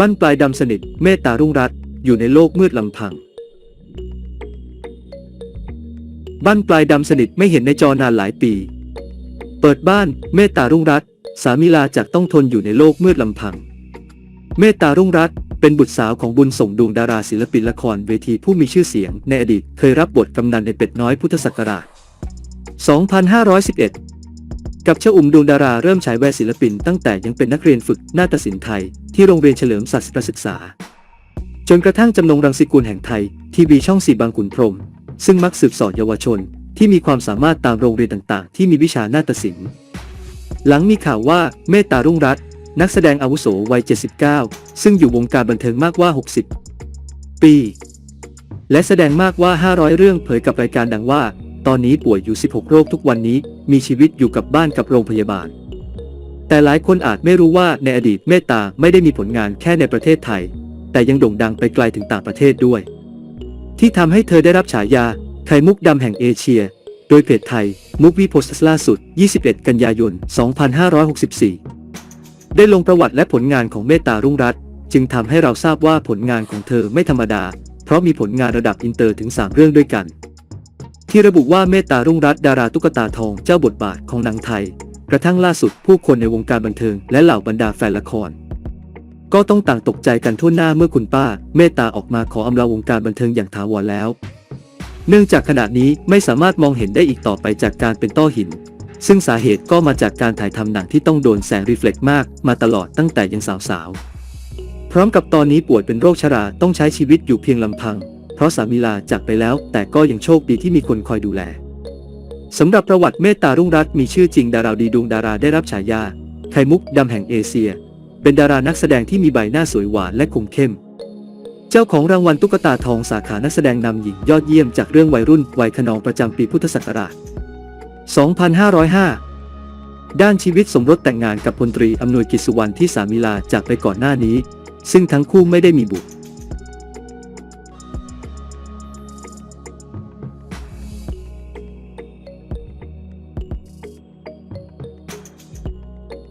บ้านปลายดำสนิทเมตตารุ่งรัตอยู่ในโลกมืดลำพังบ้านปลายดำสนิทไม่เห็นในจอนานหลายปี เปิดบ้านเมตตารุ่งรัตสามีลาจากต้องทนอยู่ในโลกมืดลำพัง เมตตารุ่งรัตเป็นบุตรสาวของบุญส่งดวงดาราศิลปินละครเวทีผู้มีชื่อเสียงในอดีตเคยรับบทกำนันในเป็ดน้อยพุทธศักราช 2511 กับเชาอุ่มดวงดาราเริ่มฉายแววศิลปินตั้งแต่ยังเป็นนักเรียนฝึกนาฏศิลป์ไทย ที่โรงเรียนเฉลิมศักดิ์ศึกษา จนกระทั่งจำนงรังสิกุลแห่งไทย ทีวีช่องสีบางขุนพรหมซึ่งมักสืบสอนเยาวชน ที่มีความสามารถตามโรงเรียนต่างๆ ที่มีวิชานาฏศิลป์ หลังมีข่าวว่าเมตตารุ่งรัตน์นักแสดงอาวุโสวัย 79 ซึ่งอยู่วงการบันเทิงมากว่า 60 ปี และแสดงมากกว่า 500 เรื่องเผยกับรายการดังว่า ตอนนี้ป่วยอยู่ 16 โรคทุกวันนี้มีชีวิตอยู่กับบ้านกับโรงพยาบาล แต่หลายคนอาจไม่รู้ว่าในอดีตเมตตาไม่ได้มีผลงานแค่ในประเทศไทย แต่ยังโด่งดังไปไกลถึงต่างประเทศด้วย ที่ทำให้เธอได้รับฉายาไข่มุกดำแห่งเอเชีย โดยเพจไทยมุกวีโพสต์ล่าสุด 21 กันยายน 2564 ได้ลงประวัติและผลงานของเมตตารุ่งรัตน์จึงทำให้เราทราบว่าผลงานของเธอไม่ธรรมดา เพราะมีผลงานระดับอินเตอร์ถึง 3 เรื่องด้วยกัน ที่ระบุว่าเมตตารุ่งรัตดาราตุ๊กตาทองเจ้าบทบาทของหนังไทย กระทั่งล่าสุดผู้คนในวงการบันเทิงและเหล่าบรรดาแฟนละคร ก็ต้องต่างตกใจกันทั่วหน้าเมื่อคุณป้า เมตตาออกมาขออำลาวงการบันเทิงอย่างถาวรแล้ว เนื่องจากขณะนี้ไม่สามารถมองเห็นได้อีกต่อไปจากการเป็นต้อหิน ซึ่งสาเหตุก็มาจากการถ่ายทำหนังที่ต้องโดนแสงรีเฟล็กมากมาตลอดตั้งแต่ยังสาวๆพร้อมกับตอนนี้ป่วยเป็นโรคชราต้องใช้ชีวิตอยู่เพียงลำพัง เพราะสามีลาจากไปแล้ว แต่ก็ยังโชคดีที่มีคนคอยดูแลสำหรับประวัติเมตตารุ่งรัตน์มีชื่อจริงดาราดีดวงดาราได้รับฉายาไข่มุกดำแห่งเอเชีย เป็นดารานักแสดงที่มีใบหน้าสวยหวานและคมเข้ม เจ้าของรางวัลตุ๊กตาทองสาขานักแสดงนำหญิงยอดเยี่ยมจากเรื่องวัยรุ่นวัยขนองประจำปีพุทธศักราช 2505 ด้านชีวิตสมรสแต่งงานกับพลตรีอำนวยกิจสุวรรณที่สามีลาจากไปก่อนหน้านี้ ซึ่งทั้งคู่ไม่ได้มีบุตร